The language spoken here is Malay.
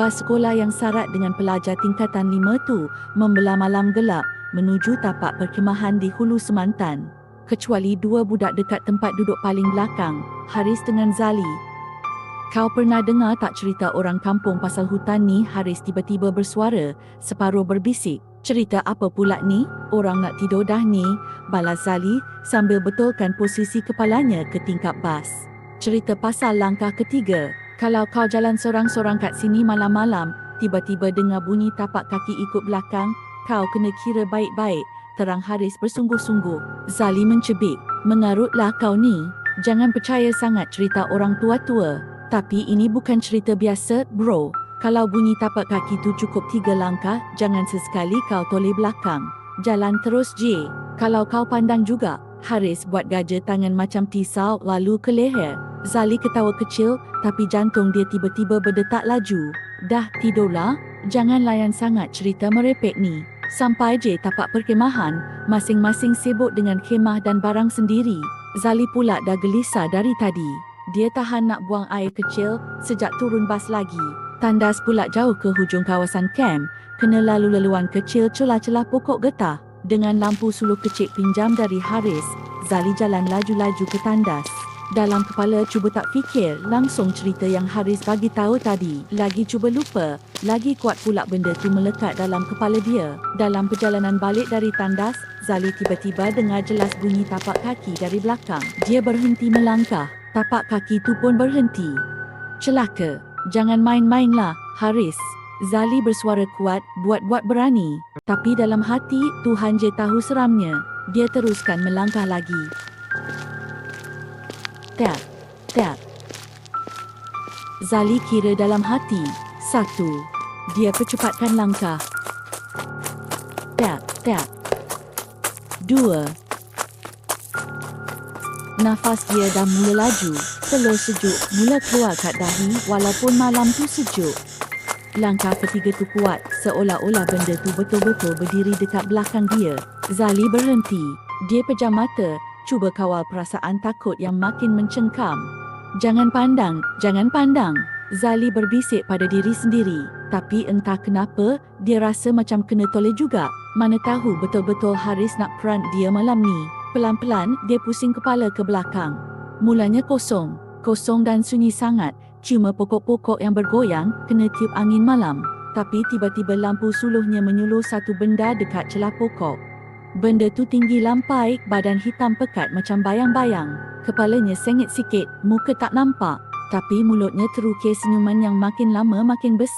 Bas sekolah yang sarat dengan pelajar tingkatan lima tu membelah malam gelap menuju tapak perkhemahan di Hulu Semantan. Kecuali dua budak dekat tempat duduk paling belakang, Haris dengan Zali. Kau pernah dengar tak cerita orang kampung pasal hutan ni Haris tiba-tiba bersuara, separuh berbisik. Cerita apa pula ni? Orang nak tidur dah ni, balas Zali sambil betulkan posisi kepalanya ke tingkap bas. Cerita pasal langkah ketiga. Kalau kau jalan sorang-sorang kat sini malam-malam, tiba-tiba dengar bunyi tapak kaki ikut belakang, kau kena kira baik-baik. Terang Haris bersungguh-sungguh. Zali mencebik. Mengarutlah kau ni. Jangan percaya sangat cerita orang tua-tua. Tapi ini bukan cerita biasa, bro. Kalau bunyi tapak kaki tu cukup tiga langkah, jangan sesekali kau toleh belakang. Jalan terus je. Kalau kau pandang juga, Haris buat gaja tangan macam tisau lalu ke leher. Zali ketawa kecil tapi jantung dia tiba-tiba berdetak laju. Dah tidurlah, jangan layan sangat cerita merepek ni. Sampai je tapak perkemahan, masing-masing sibuk dengan khemah dan barang sendiri. Zali pula dah gelisah dari tadi. Dia tahan nak buang air kecil sejak turun bas lagi. Tandas pula jauh ke hujung kawasan kem, kena lalu leluan kecil celah-celah pokok getah. Dengan lampu suluh kecil pinjam dari Haris, Zali jalan laju-laju ke tandas. Dalam kepala cuba tak fikir langsung cerita yang Haris bagi tahu tadi. Lagi cuba lupa, lagi kuat pula benda tu melekat dalam kepala dia. Dalam perjalanan balik dari tandas, Zali tiba-tiba dengar jelas bunyi tapak kaki dari belakang. Dia berhenti melangkah. Tapak kaki tu pun berhenti. Celaka. Jangan main-mainlah, Haris. Zali bersuara kuat, buat-buat berani. Tapi dalam hati, Tuhan je tahu seramnya. Dia teruskan melangkah lagi. Tap, tap. Zali kira dalam hati. Satu. Dia percepatkan langkah. Tap, tap. Dua. Nafas dia dah mula laju. Telur sejuk mula keluar kat dahi walaupun malam tu sejuk. Langkah ketiga tu kuat seolah-olah benda tu betul-betul berdiri dekat belakang dia. Zali berhenti. Dia pejam mata cuba kawal perasaan takut yang makin mencengkam. Jangan pandang, jangan pandang. Zali berbisik pada diri sendiri. Tapi entah kenapa, dia rasa macam kena toleh juga. Mana tahu betul-betul Haris nak peran dia malam ni. Pelan-pelan, dia pusing kepala ke belakang. Mulanya kosong. Kosong dan sunyi sangat. Cuma pokok-pokok yang bergoyang kena tiup angin malam. Tapi tiba-tiba lampu suluhnya menyuluh satu benda dekat celah pokok. Benda tu tinggi lampai, badan hitam pekat macam bayang-bayang. Kepalanya sengit sikit, muka tak nampak. Tapi mulutnya terukir senyuman yang makin lama makin besar.